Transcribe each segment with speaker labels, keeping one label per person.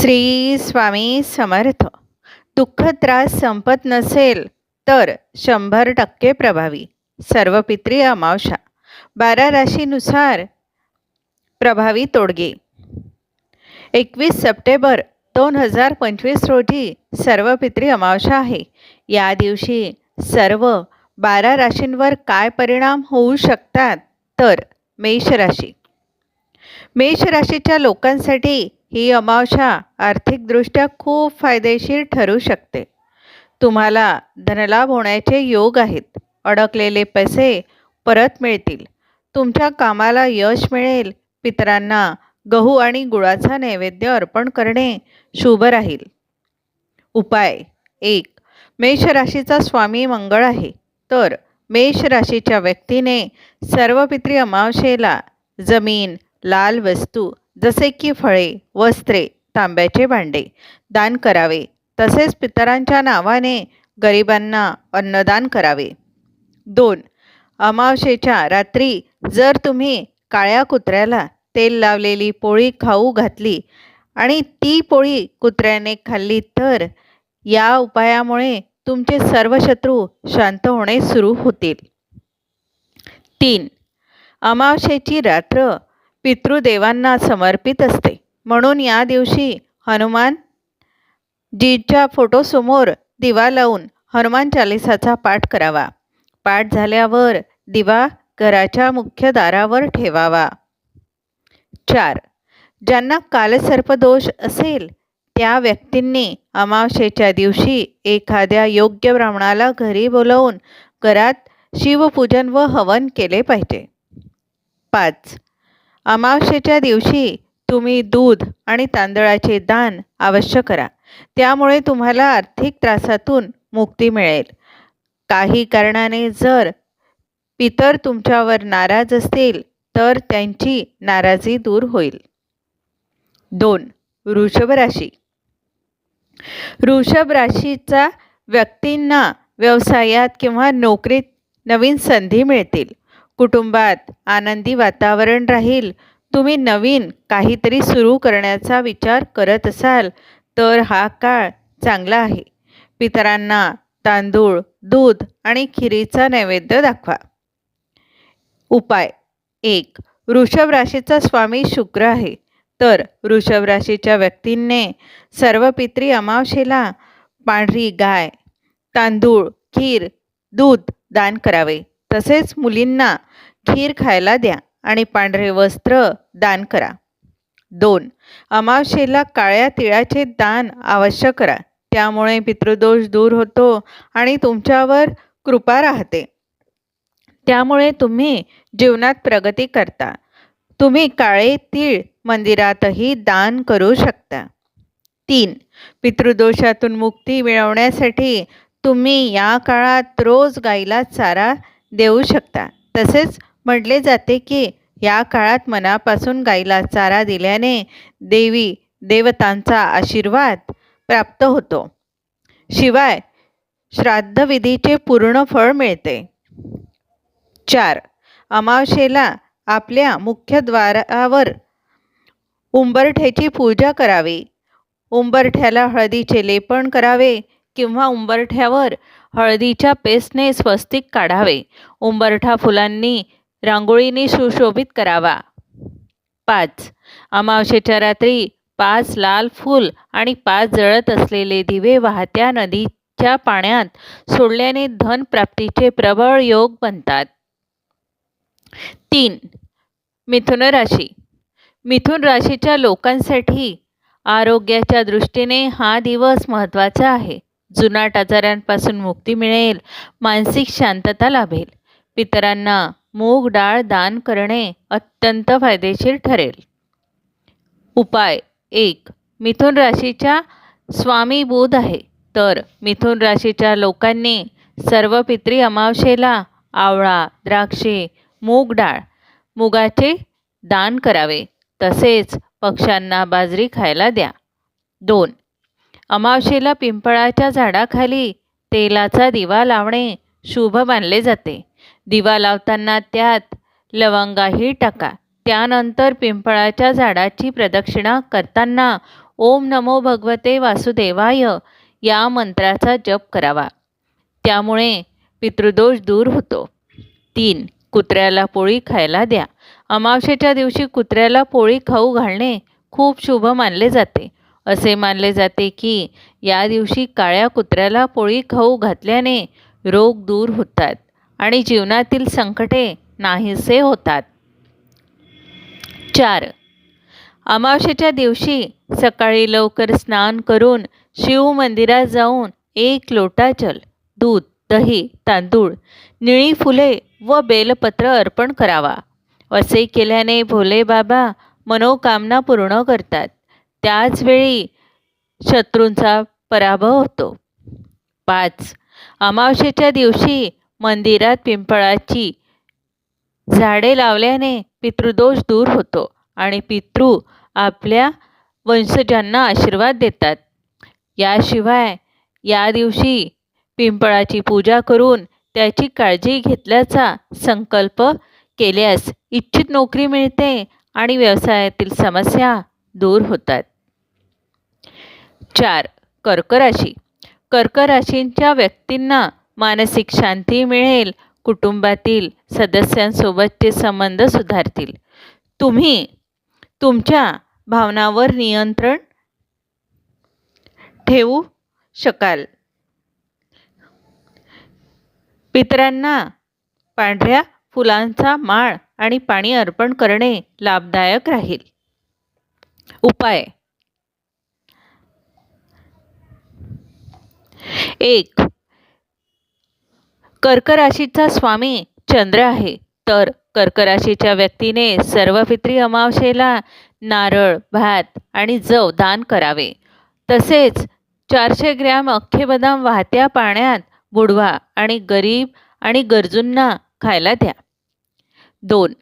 Speaker 1: श्री स्वामी समर्थ. दुःख त्रास संपत नसेल तर शंभर टक्के प्रभावी. सर्व पित्री अमावशा बारा राशीनुसार प्रभावी तोडगे. एकवीस सप्टेंबर दोन हजार पंचवीस रोजी सर्व पित्री अमावशा आहे. या दिवशी सर्व बारा राशींवर काय परिणाम होऊ शकतात? तर मेष राशी. मेष राशीच्या लोकांसाठी ही अमावशा आर्थिकदृष्ट्या खूप फायदेशीर ठरू शकते. तुम्हाला धनलाभ होण्याचे योग आहेत. अडकलेले पैसे परत मिळतील. तुमच्या कामाला यश मिळेल. पितरांना गहू आणि गुळाचा नैवेद्य अर्पण करणे शुभ राहील. उपाय एक. मेष राशीचा स्वामी मंगळ आहे. तर मेष राशीच्या व्यक्तीने सर्व पित्री अमावशेला जमीन लाल वस्तू जसे की फळे वस्त्रे तांब्याचे भांडे दान करावे. तसेच पितरांच्या नावाने गरिबांना अन्नदान करावे. दोन अमावशेच्या रात्री जर तुम्ही काळ्या कुत्र्याला तेल लावलेली पोळी खाऊ घातली आणि ती पोळी कुत्र्याने खाल्ली तर या उपायामुळे तुमचे सर्व शत्रू शांत होणे सुरू होतील. तीन अमावशेची रात्र पितृदेवांना समर्पित असते. म्हणून या दिवशी हनुमान जीच्या फोटोसमोर दिवा लावून हनुमान चालिसाचा पाठ करावा. पाठ झाल्यावर दिवा घराच्या मुख्य दारावर ठेवावा. चार. ज्यांना कालसर्पदोष असेल त्या व्यक्तींनी अमावशेच्या दिवशी एखाद्या योग्य ब्राह्मणाला घरी बोलवून घरात शिवपूजन व हवन केले पाहिजे. पाच. अमावस्येच्या दिवशी तुम्ही दूध आणि तांदळाचे दान अवश्य करा. त्यामुळे तुम्हाला आर्थिक त्रासातून मुक्ती मिळेल. काही कारणाने जर पितर तुमच्यावर नाराज असतील तर त्यांची नाराजी दूर होईल. दोन वृषभ राशी. वृषभ राशीचा व्यक्तींना व्यवसायात किंवा नोकरीत नवीन संधी मिळतील. कुटुंबात आनंदी वातावरण राहील. तुम्ही नवीन काहीतरी सुरू करण्याचा विचार करत असाल तर हा काळ चांगला आहे. पितरांना तांदूळ दूध आणि खिरीचा नैवेद्य दाखवा. उपाय. एक वृषभ राशीचा स्वामी शुक्र आहे. तर वृषभ राशीच्या व्यक्तींनी सर्व पित्री अमावशेला पांढरी गाय तांदूळ खीर दूध दान करावे. तसेच मुलींना खीर खायला द्या आणि पांढरे वस्त्र दान करा. दोन अमावशेला काळ्या तिळाचे दान अवश्य करा. त्यामुळे पितृदोष दूर होतो आणि तुमच्यावर कृपा राहते. त्यामुळे तुम्ही जीवनात प्रगती करता. तुम्ही काळे तीळ मंदिरातही दान करू शकता. तीन पितृदोषातून मुक्ती मिळवण्यासाठी तुम्ही या काळात रोज गाईला चारा देऊ शकता. तसेच म्हटले जाते की या काळात मनापासून गाईला चारा दिल्याने देवी देवतांचा आशीर्वाद प्राप्त होतो. शिवाय श्राद्धविधीचे पूर्ण फळ मिळते. चार. अमावशेला आपल्या मुख्यद्वारावर उंबरठ्याची पूजा करावी. उंबरठ्याला हळदीचे लेपण करावे किंवा उंबरठ्यावर हळदीच्या पेस्टने स्वस्तिक काढावे. उंबरठा फुलांनी रांगोळीने सुशोभित करावा. पाच. अमावशेच्या रात्री पाच लाल फूल आणि पाच जळत असलेले दिवे वाहत्या नदीच्या पाण्यात सोडल्याने धनप्राप्तीचे प्रबळ योग बनतात. तीन. मिथुन राशी. मिथुन राशीच्या लोकांसाठी आरोग्याच्या दृष्टीने हा दिवस महत्त्वाचा आहे. जुनाट आजारांपासून मुक्ती मिळेल मानसिक शांतता लाभेल. पितरांना मूग डाळ दान करणे अत्यंत फायदेशीर ठरेल. उपाय एक मिथुन राशीच्या स्वामी बुध आहे. तर मिथुन राशीच्या लोकांनी सर्व पित्री अमावशेला आवळा द्राक्षे मूग डाळ मुगाचे दान करावे. तसेच पक्ष्यांना बाजरी खायला द्या. दोन अमावशेला पिंपळाच्या झाडाखाली तेलाचा दिवा लावणे शुभ मानले जाते. दिवा लावताना त्यात लवंगाही टाका. त्यानंतर पिंपळाच्या झाडाची प्रदक्षिणा करताना ओम नमो भगवते वासुदेवाय या मंत्राचा जप करावा. त्यामुळे पितृदोष दूर होतो. तीन कुत्र्याला पोळी खायला द्या. अमावशेच्या दिवशी कुत्र्याला पोळी खाऊ घालणे खूप शुभ मानले जाते. असे मानले जाते की या दिवशी काळ्या कुत्र्याला पोळी खाऊ घातल्याने रोग दूर होतात. आणि जीवनातील संकटे नाहीसे होतात. चार. अमावशेच्या दिवशी सकाळी लवकर स्नान करून शिव मंदिरात जाऊन एक लोटा जल दूध दही तांदूळ निळी फुले व बेलपत्र अर्पण करावा. असे केल्याने भोले बाबा मनोकामना पूर्ण करतात. त्याचवेळी शत्रूंचा पराभव होतो. पाच. अमावशेच्या दिवशी मंदिरात पिंपळाची झाडे लावल्याने पितृदोष दूर होतो आणि पितृ आपल्या वंशजांना आशीर्वाद देतात. याशिवाय या दिवशी पिंपळाची पूजा करून त्याची काळजी घेतल्याचा संकल्प केल्यास इच्छित नोकरी मिळते आणि व्यवसायातील समस्या दूर होतात. चार कर्क राशी व्यक्तींना मानसिक शांती मिळेल. कुटुंबातील सदस्यांसोबतचे संबंध सुधारतील. तुम्ही तुमच्या भावनावर नियंत्रण ठेवू शकाल. पितरांना पांढऱ्या फुलांचा माळ आणि पाणी अर्पण करणे लाभदायक राहील. उपाय. एक कर्क राशीचा स्वामी चंद्र आहे. तर कर्क राशीच्या व्यक्तीने सर्व पित्री अमावशेला नारळ भात आणि जव दान करावे. तसेच चारशे ग्रॅम अख्खे बदाम वाहत्या पाण्यात बुडवा आणि गरीब आणि गरजूंना खायला द्या. दोन.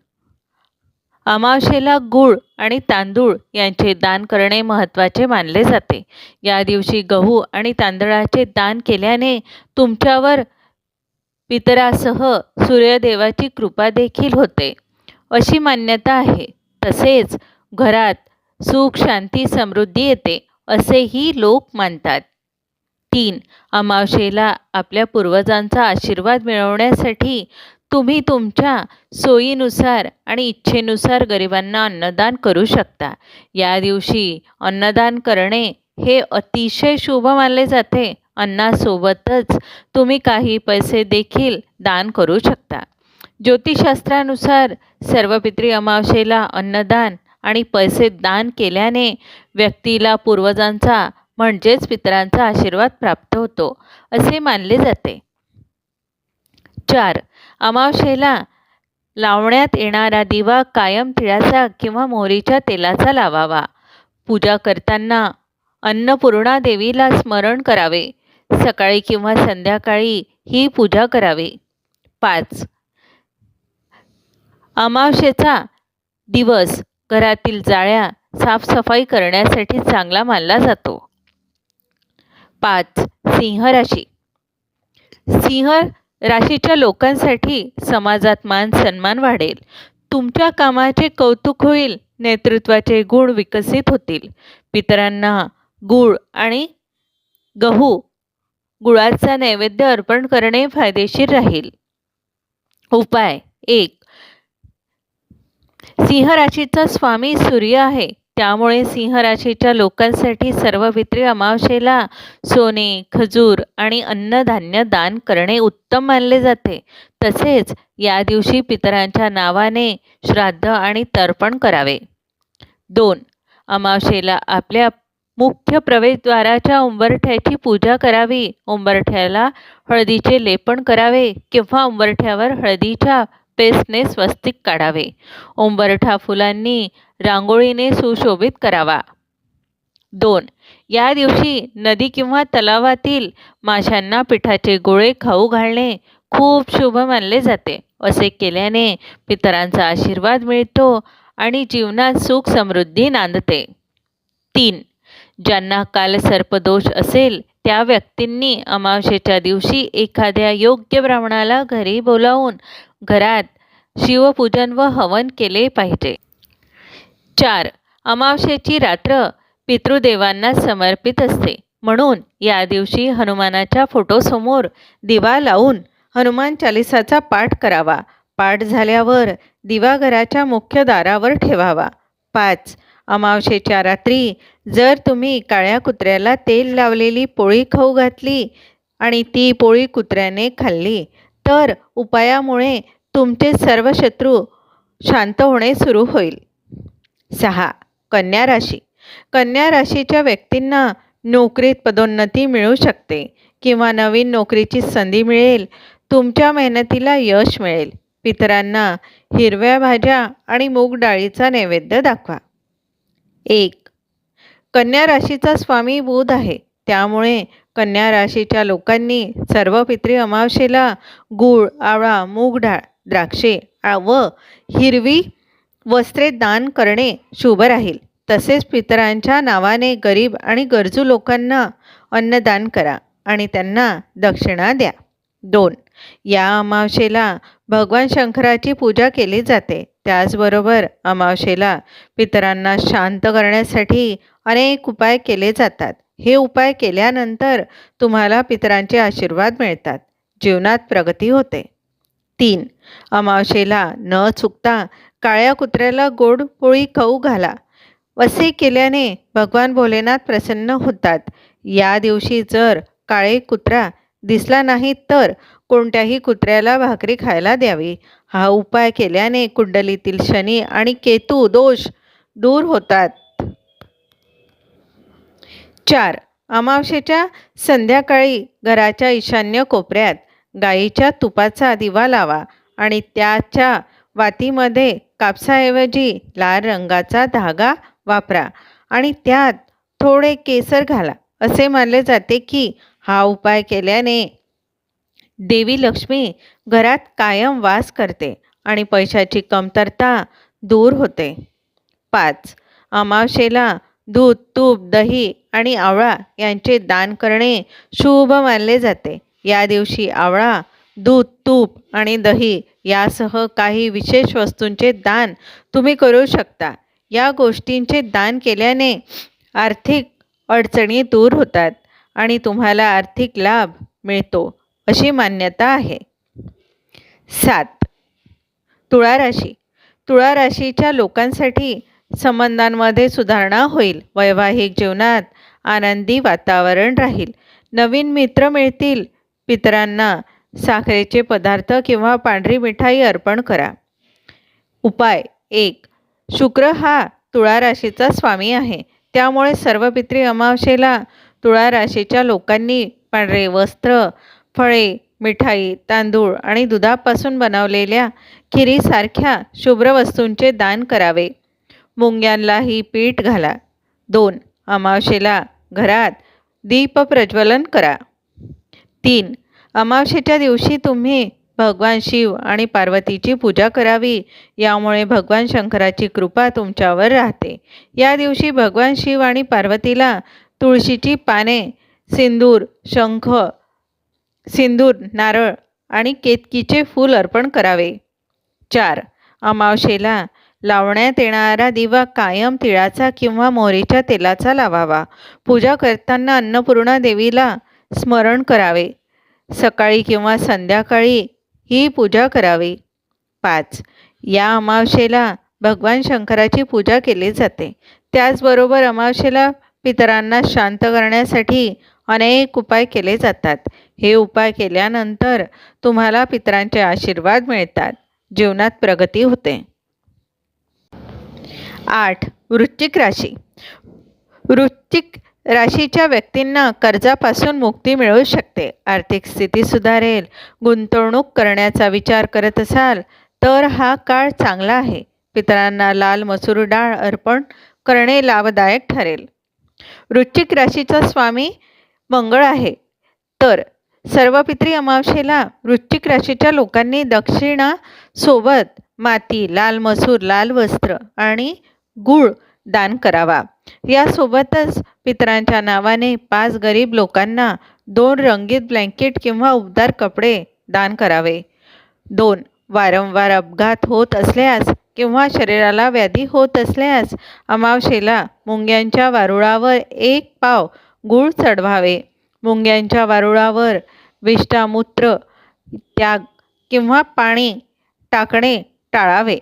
Speaker 1: अमावशेला गूळ आणि तांदूळ यांचे दान करणे महत्त्वाचे मानले जाते. या दिवशी गहू आणि तांदळाचे दान केल्याने तुमच्यावर पितरासह सूर्यदेवाची कृपा देखील होते. अशी मान्यता आहे. तसेच घरात सुख शांती समृद्धी येते असेही लोक मानतात. तीन अमावशेला आपल्या पूर्वजांचा आशीर्वाद मिळवण्यासाठी तुम्ही तुमच्या सोयीनुसार आणि इच्छेनुसार गरिबांना अन्नदान करू शकता. या दिवशी अन्नदान करणे हे अतिशय शुभ मानले जाते. अन्नासोबतच तुम्ही काही पैसे देखील दान करू शकता. ज्योतिषशास्त्रानुसार सर्व पित्री अमावशेला अन्नदान आणि पैसे दान केल्याने व्यक्तीला पूर्वजांचा म्हणजेच पितरांचा आशीर्वाद प्राप्त होतो असे मानले जाते. चार. अमावशेला लावण्यात येणारा दिवा कायम तिळाचा किंवा मोहरीच्या तेलाचा लावावा. पूजा करताना अन्नपूर्णा देवीला स्मरण करावे. सकाळी किंवा संध्याकाळी ही पूजा करावी. पाच. अमावशेचा दिवस घरातील जाळ्या साफसफाई करण्यासाठी चांगला मानला जातो. पाच. सिंह राशी. सिंह राशीच्या लोकांसाठी समाजात मान सन्मान वाढेल. तुमच्या कामाचे कौतुक होईल नेतृत्वाचे गुण विकसित होतील. पितरांना गूळ आणि गहू गुळाचा नैवेद्य अर्पण करणे फायदेशीर राहील. उपाय एक. सिंह राशीचा स्वामी सूर्य आहे. त्यामुळे सिंह राशीच्या लोकांसाठी सर्वपित्री अमावशेला सोने खजूर आणि अन्नधान्य दान करणे उत्तम मानले जाते. तसेच या दिवशी पितरांच्या नावाने श्राद्ध आणि तर्पण करावे. दोन. अमावशेला आपल्या मुख्य प्रवेशद्वाराच्या उंबरठ्याची पूजा करावी. उंबरठ्याला हळदीचे लेपन करावे किंवा उंबरठ्यावर हळदीच्या पेस्टने स्वस्तिक काढावे. उंबरठा फुलांनी रांगोळीने सुशोभित करावा. दोन. या दिवशी नदी किंवा तलावातील माशांना पिठाचे गोळे खाऊ घालणे खूप शुभ मानले जाते. असे केल्याने पितरांचा आशीर्वाद मिळतो आणि जीवनात सुख समृद्धी नांदते. तीन. ज्यांना कालसर्पदोष असेल त्या व्यक्तींनी अमावशेच्या दिवशी एखाद्या योग्य ब्राह्मणाला घरी बोलावून घरात शिवपूजन व हवन केले पाहिजे. चार अमावशेची रात्र पितृदेवांना समर्पित असते. म्हणून या दिवशी हनुमानाच्या फोटोसमोर दिवा लावून हनुमान चालिसाचा पाठ करावा. पाठ झाल्यावर दिवा घराच्या मुख्य दारावर ठेवावा. पाच अमावशेच्या रात्री जर तुम्ही काळ्या कुत्र्याला तेल लावलेली पोळी खाऊ घातली आणि ती पोळी कुत्र्याने खाल्ली तर उपायामुळे तुमचे सर्व शत्रू शांत होणे सुरू होईल. सहा. कन्या राशी. कन्या राशीच्या व्यक्तींना नोकरीत पदोन्नती मिळू शकते किंवा नवीन नोकरीची संधी मिळेल तुमच्या मेहनतीला यश मिळेल. पितरांना हिरव्या भाज्या आणि मूग डाळीचा नैवेद्य दाखवा. एक. कन्या राशीचा स्वामी बुध आहे. त्यामुळे कन्या राशीच्या लोकांनी सर्व पितरी अमावशेला गूळ आवळा मूग डाळ द्राक्षे व हिरवी वस्त्रे दान करणे शुभ राहील. तसेच पितरांच्या नावाने गरीब आणि गरजू लोकांना अन्नदान करा आणि त्यांना दक्षिणा द्या. दोन. या अमावशेला भगवान शंकराची पूजा केली जाते. त्याचबरोबर अमावशेला पितरांना शांत करण्यासाठी अनेक उपाय केले जातात. हे उपाय केल्यानंतर तुम्हाला पितरांचे आशीर्वाद मिळतात. जीवनात प्रगती होते. तीन अमावशेला न चुकता काळ्या कुत्र्याला गोड पोळी खाऊ घाला. असे केल्याने भगवान भोलेनाथ प्रसन्न होतात. या दिवशी जर काळे कुत्रा दिसला नाही तर कोणत्याही कुत्र्याला भाकरी खायला द्यावी. हा उपाय केल्याने कुंडलीतील शनी आणि केतू दोष दूर होतात. चार. अमावशेच्या संध्याकाळी घराच्या ईशान्य कोपऱ्यात गाईच्या तुपाचा दिवा लावा आणि त्याच्या वातीमध्ये कापसाऐवजी लाल रंगाचा धागा वापरा आणि त्यात थोडे केसर घाला. असे मानले जाते की हा उपाय केल्याने देवी लक्ष्मी घरात कायम वास करते आणि पैशाची कमतरता दूर होते. पाच अमावशेला दूध तूप दही आणि आवळा यांचे दान करणे शुभ मानले जाते. या दिवशी आवळा दूध तूप आणि दही यासह काही विशेष वस्तूंचे दान तुम्ही करू शकता. या गोष्टींचे दान केल्याने आर्थिक अडचणी दूर होतात. आणि तुम्हाला आर्थिक लाभ मिळतो अशी मान्यता आहे. सात तुळा राशी. तुळा राशीच्या लोकांसाठी संबंधांमध्ये सुधारणा होईल. वैवाहिक जीवनात आनंदी वातावरण राहील. नवीन मित्र मिळतील. पितरांना साखरेचे पदार्थ किंवा पांढरी मिठाई अर्पण करा. उपाय एक शुक्र हा तुळा राशीचा स्वामी आहे. त्यामुळे सर्व पित्री अमावशेला तुळा राशीच्या लोकांनी पांढरे वस्त्र फळे मिठाई तांदूळ आणि दुधापासून बनवलेल्या खिरीसारख्या शुभ्र वस्तूंचे दान करावे. मुंग्यांलाही पीठ घाला. दोन अमावशेला घरात दीप प्रज्वलन करा. तीन अमावशेच्या दिवशी तुम्ही भगवान शिव आणि पार्वतीची पूजा करावी. यामुळे भगवान शंकराची कृपा तुमच्यावर राहते. या दिवशी भगवान शिव आणि पार्वतीला तुळशीची पाने सिंदूर शंख सिंदूर नारळ आणि केतकीचे फूल अर्पण करावे. चार. अमावशेला लावण्यात येणारा दिवा कायम तिळाचा किंवा मोहरीच्या तेलाचा लावावा. पूजा करताना अन्नपूर्णा देवीला स्मरण करावे. सकाळी किंवा संध्याकाळी ही पूजा करावी. पाच. या अमावशेला भगवान शंकराची पूजा केली जाते. त्याचबरोबर अमावशेला पितरांना शांत करण्यासाठी अनेक उपाय केले जातात. हे उपाय केल्यानंतर तुम्हाला पितरांचे आशीर्वाद मिळतात. जीवनात प्रगती होते. आठ. वृश्चिक राशी. वृश्चिक राशीच्या व्यक्तींना कर्जापासून मुक्ती मिळू शकते. आर्थिक स्थिती सुधारेल. गुंतवणूक करण्याचा विचार करत असाल तर हा काळ चांगला आहे. पितरांना लाल मसूर डाळ अर्पण करणे लाभदायक ठरेल. वृश्चिक राशीचा स्वामी मंगळ आहे. तर सर्व पित्री अमावशेला वृश्चिक राशीच्या लोकांनी दक्षिणा सोबत माती लाल मसूर लाल वस्त्र आणि गूळ दान करावा. यासोबतच पितरांच्या नावाने पाच गरीब लोकांना दोन रंगीत ब्लँकेट किंवा उबदार कपडे दान करावे. दोन वारंवार अपघात होत असल्यास किंवा शरीराला व्याधी होत असल्यास अमावशेला मुंग्यांच्या वारुळावर एक पाव गूळ चढवावे. मुंग्यांच्या वारुळावर विष्टामूत्र त्याग किंवा पाणी टाकणे टाळावे.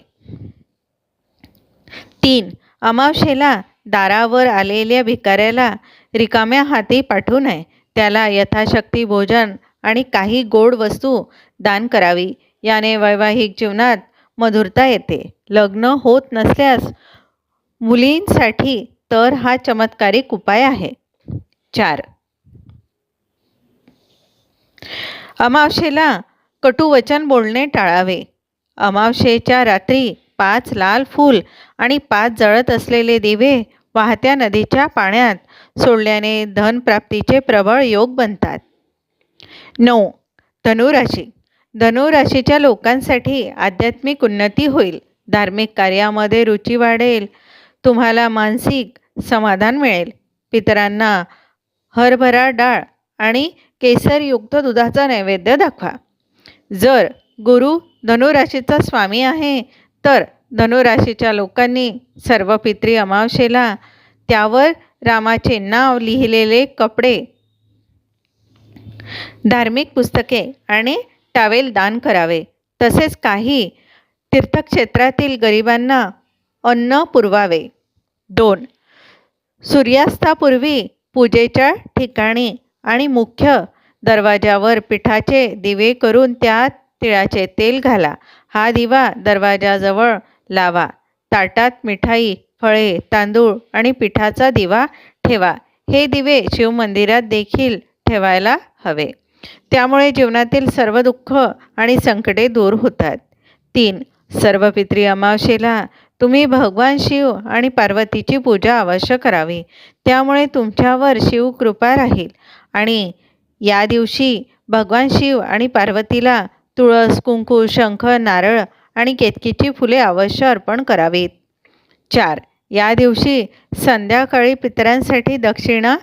Speaker 1: तीन अमावशेला दारावर आलेल्या भिकाऱ्याला रिकाम्या हाती पाठवू नये. त्याला यथाशक्ती भोजन आणि काही गोड वस्तू दान करावी. याने वैवाहिक जीवनात मधुरता येते. लग्न होत नसल्यास मुलींसाठी तर हा चमत्कारिक उपाय आहे. चार. अमावशेला कटुवचन बोलणे टाळावे. अमावशेच्या रात्री पाच लाल फूल आणि पाच जळत असलेले दिवे वाहत्या नदीच्या पाण्यात सोडल्याने धनप्राप्तीचे प्रबळ योग बनतात. नऊ. धनुराशी. धनुराशीच्या लोकांसाठी आध्यात्मिक उन्नती होईल. धार्मिक कार्यामध्ये रुची वाढेल. तुम्हाला मानसिक समाधान मिळेल. पितरांना हरभरा डाळ आणि केसरयुक्त दुधाचा नैवेद्य दाखवा. जर गुरु धनुराशीचा स्वामी आहे तर धनुराशीच्या लोकांनी सर्व पित्री अमावशेला त्यावर रामाचे नाव लिहिलेले कपडे धार्मिक पुस्तके आणि टावेल दान करावे. तसेच काही तीर्थक्षेत्रातील गरिबांना अन्न पुरवावे. दोन सूर्यास्तापूर्वी पूजेच्या ठिकाणी आणि मुख्य दरवाजावर पिठाचे दिवे करून त्यात तिळाचे तेल घाला. हा दिवा दरवाजाजवळ लावा. ताटात मिठाई फळे तांदूळ आणि पिठाचा दिवा ठेवा. हे दिवे शिवमंदिरात देखील ठेवायला हवे. त्यामुळे जीवनातील सर्व दुःख आणि संकटे दूर होतात. तीन सर्व पित्री अमावशेला तुम्ही भगवान शिव आणि पार्वतीची पूजा अवश्य करावी. त्यामुळे तुमच्यावर शिव कृपा राहील. आणि या दिवशी भगवान शिव आणि पार्वतीला तुळस कुंकू शंख नारळ आणि केतकीची फुले अवश्य अर्पण करावीत. चार या दिवशी संध्याकाळी पितरांसाठी दक्षिणा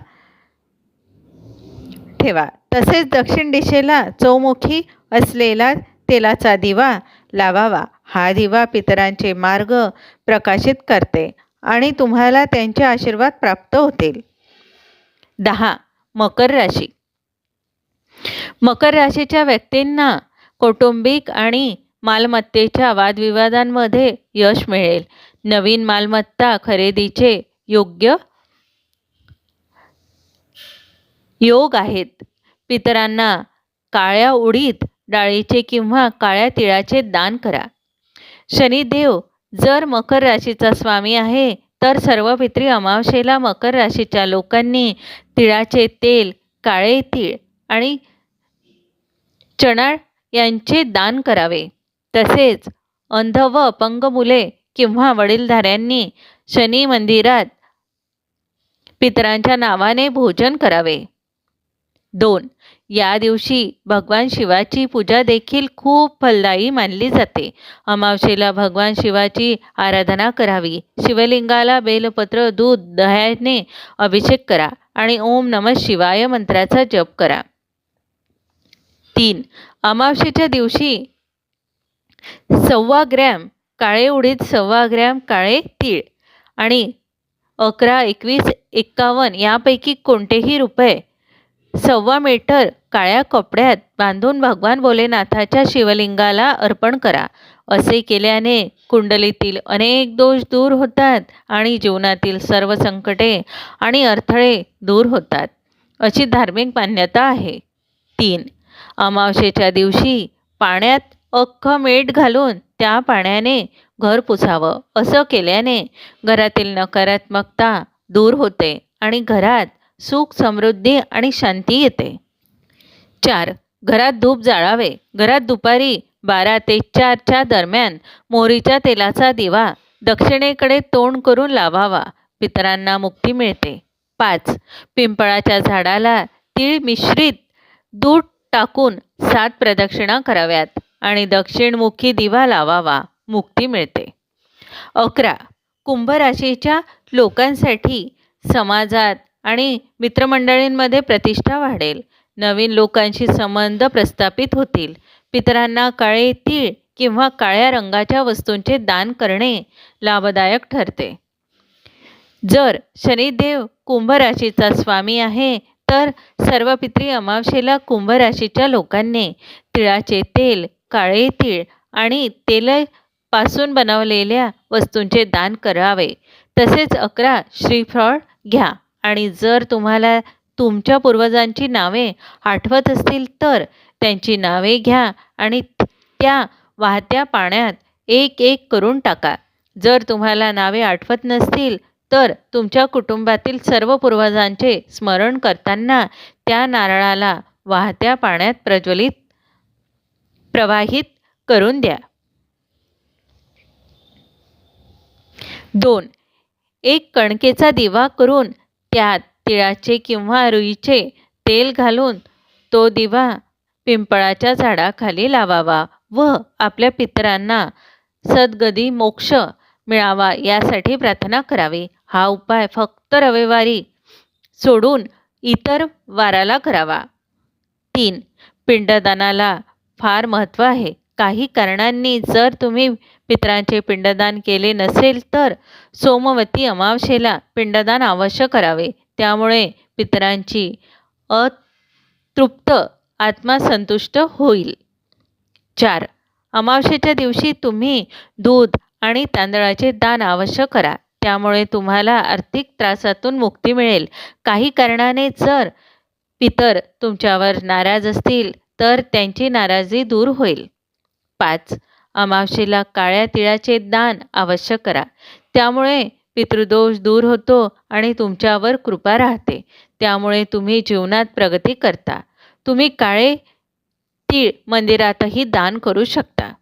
Speaker 1: ठेवा. तसेच दक्षिण दिशेला चौमुखी असलेला तेलाचा दिवा लावावा. हा दिवा पितरांचे मार्ग प्रकाशित करते आणि तुम्हाला त्यांचे आशीर्वाद प्राप्त होतील. दहा. मकर राशी. मकर राशीच्या व्यक्तींना कौटुंबिक आणि मालमत्तेच्या वादविवादांमध्ये यश मिळेल. नवीन मालमत्ता खरेदीचे योग्य योग आहेत. पितरांना काळ्या उडीद डाळीचे किंवा काळ्या तिळाचे दान करा. शनिदेव जर मकर राशीचा स्वामी आहे तर सर्व पित्री अमावशेला मकर राशीच्या लोकांनी तिळाचे तेल काळे तीळ आणि चणा यांचे दान करावे. तसेच अंध व अपंग मुले किंवा वडीलधाऱ्यांनी शनी मंदिरात पितरांच्या नावाने भोजन करावे. दोन. या दिवशी भगवान शिवाची पूजा देखील खूप फलदायी मानली जाते. अमावशेला भगवान शिवाची आराधना करावी. शिवलिंगाला बेलपत्र दूध दह्याने अभिषेक करा आणि ओम नम शिवाय मंत्राचा जप करा. तीन. अमावशेच्या दिवशी सव्वा ग्रॅम काळे उडीद सव्वा ग्रॅम काळे तीळ आणि अकरा एकवीस एक्कावन्न यापैकी कोणतेही रुपये सव्वा मीटर काळ्या कपड्यात बांधून भगवान भोलेनाथाच्या शिवलिंगाला अर्पण करा. असे केल्याने कुंडलीतील अनेक दोष दूर होतात आणि जीवनातील सर्व संकटे आणि अडथळे दूर होतात. अशी धार्मिक मान्यता आहे. तीन. अमावशेच्या दिवशी पाण्यात अख्खं मीठ घालून त्या पाण्याने घर पुसावं. असं केल्याने घरातील नकारात्मकता दूर होते आणि घरात सुख समृद्धी आणि शांती येते. चार घरात धूप जाळावे. घरात दुपारी बारा ते चारच्या दरम्यान मोहरीच्या तेलाचा दिवा दक्षिणेकडे तोंड करून लावावा. पितरांना मुक्ती मिळते. पाच पिंपळाच्या झाडाला तीळ मिश्रित दूध टाकून सात प्रदक्षिणा कराव्यात आणि दक्षिणमुखी दिवा लावावा. मुक्ती मिळते. अकरा कुंभ राशीच्या लोकांसाठी समाजात आणि मित्रमंडळींमध्ये प्रतिष्ठा वाढेल. नवीन लोकांशी संबंध प्रस्थापित होतील. पितरांना काळे तीळ किंवा काळ्या रंगाच्या वस्तूंचे दान करणे लाभदायक ठरते. जर शनिदेव कुंभ राशीचा स्वामी आहे तर सर्व पित्री अमावशेला कुंभ राशीच्या लोकांनी तिळाचे तेल काळे तीळ आणि तेलापासून बनवलेल्या वस्तूंचे दान करावे. तसेच अकरा श्रीफळ घ्या. आणि जर तुम्हाला तुमच्या पूर्वजांची नावे आठवत असतील तर त्यांची नावे घ्या आणि त्या वाहत्या पाण्यात एक एक करून टाका. जर तुम्हाला नावे आठवत नसतील तर तुमच्या कुटुंबातील सर्व पूर्वजांचे स्मरण करताना त्या नारळाला वाहत्या पाण्यात प्रज्वलित प्रवाहित करून द्या. दोन एक कणकेचा दिवा करून त्यात तिळाचे किंवा रुईचे तेल घालून तो दिवा पिंपळाच्या झाडाखाली लावावा व आपल्या पितरांना सद्गदी मोक्ष मिळावा यासाठी प्रार्थना करावी. हा उपाय फक्त रविवारी सोडून इतर वाराला करावा. तीन पिंडदानाला फार महत्त्व आहे. काही कारणांनी जर तुम्ही पितरांचे पिंडदान केले नसेल तर सोमवती अमावशेला पिंडदान अवश्य करावे. त्यामुळे पितरांची अतृप्त आत्मा संतुष्ट होईल. चार. अमावशेच्या दिवशी तुम्ही दूध आणि तांदळाचे दान अवश्य करा. त्यामुळे तुम्हाला आर्थिक त्रासातून मुक्ती मिळेल. काही कारणाने जर पितर तुमच्यावर नाराज असतील तर त्यांची नाराजी दूर होईल. पाच. अमावशेला काळ्या तिळाचे दान अवश्य करा. त्यामुळे पितृदोष दूर होतो आणि तुमच्यावर कृपा राहते. त्यामुळे तुम्ही जीवनात प्रगती करता. तुम्ही काळे तीळ मंदिरातही दान करू शकता.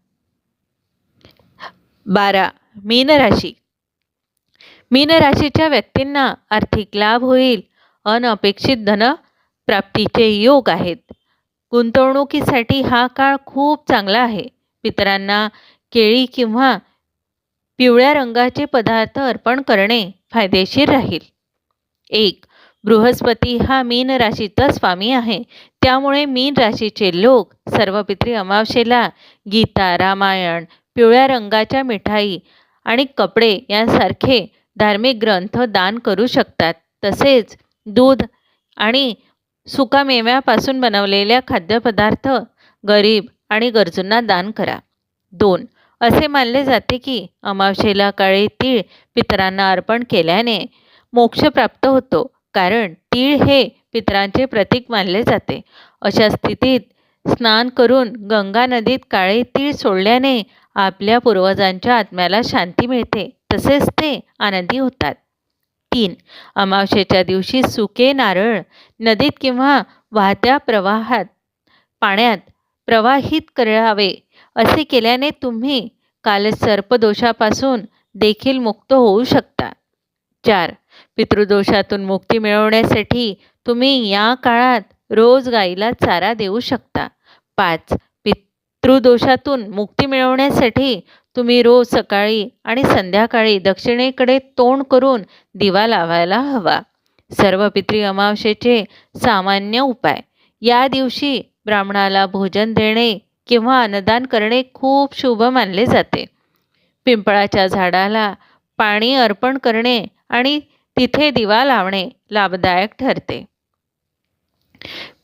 Speaker 1: बारा. मीन राशी. मीन राशीच्या व्यक्तींना आर्थिक लाभ होईल. अनपेक्षित धन प्राप्तीचे योग आहेत. गुंतवणुकीसाठी हा काळ खूप चांगला आहे. पितरांना केळी किंवा पिवळ्या रंगाचे पदार्थ अर्पण करणे फायदेशीर राहील. एक बृहस्पती हा मीन राशीचा स्वामी आहे. त्यामुळे मीन राशीचे लोक सर्व पित्री अमावशेला गीता रामायण पिवळ्या रंगाच्या मिठाई आणि कपडे यांसारखे धार्मिक ग्रंथ दान करू शकतात. तसेच दूध आणि सुकामेव्यापासून बनवलेल्या खाद्यपदार्थ गरीब आणि गरजूंना दान करा. दोन असे मानले जाते की अमावशेला काळे तीळ पितरांना अर्पण केल्याने मोक्ष प्राप्त होतो कारण तीळ हे पितरांचे प्रतीक मानले जाते. अशा स्थितीत स्नान करून गंगा नदीत काळे तीळ सोडल्याने आपल्या पूर्वजांच्या आत्म्याला शांती मिळते तसेच ते आनंदी होतात. तीन अमावशेच्या दिवशी सुके नारळ नदीत किंवा वाहत्या प्रवाहात पाण्यात प्रवाहित करावे. असे केल्याने तुम्ही कालसर्पदोषापासून देखील मुक्त होऊ शकता. चार. पितृदोषातून मुक्ती मिळवण्यासाठी तुम्ही या काळात रोज गाईला चारा देऊ शकता. पाच. पितृदोषातून मुक्ती मिळवण्यासाठी तुम्ही रोज सकाळी आणि संध्याकाळी दक्षिणेकडे तोंड करून दिवा लावायला हवा. सर्व पितृ अमावशेचे सामान्य उपाय. या दिवशी ब्राह्मणाला भोजन देणे किंवा अन्नदान करणे खूप शुभ मानले जाते. पिंपळाच्या झाडाला पाणी अर्पण करणे आणि तिथे दिवा लावणे लाभदायक ठरते.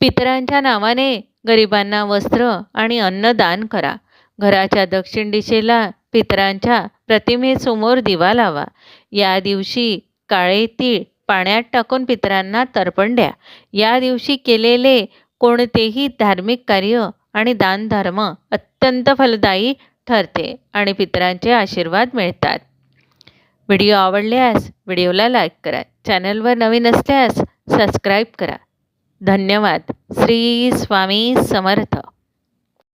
Speaker 1: पितरांच्या नावाने गरिबांना वस्त्र आणि अन्न दान करा. घराच्या दक्षिण दिशेला पितरांच्या प्रतिमेसमोर दिवा लावा. या दिवशी काळे तीळ पाण्यात टाकून पितरांना तर्पण द्या. या दिवशी केलेले कोणतेही धार्मिक कार्य आणि दानधर्म अत्यंत फलदायी ठरते आणि पितरांचे आशीर्वाद मिळतात. व्हिडिओ आवडल्यास व्हिडिओला लाईक करा चॅनलवर नवीन असल्यास सबस्क्राईब करा. धन्यवाद. श्री स्वामी समर्थ.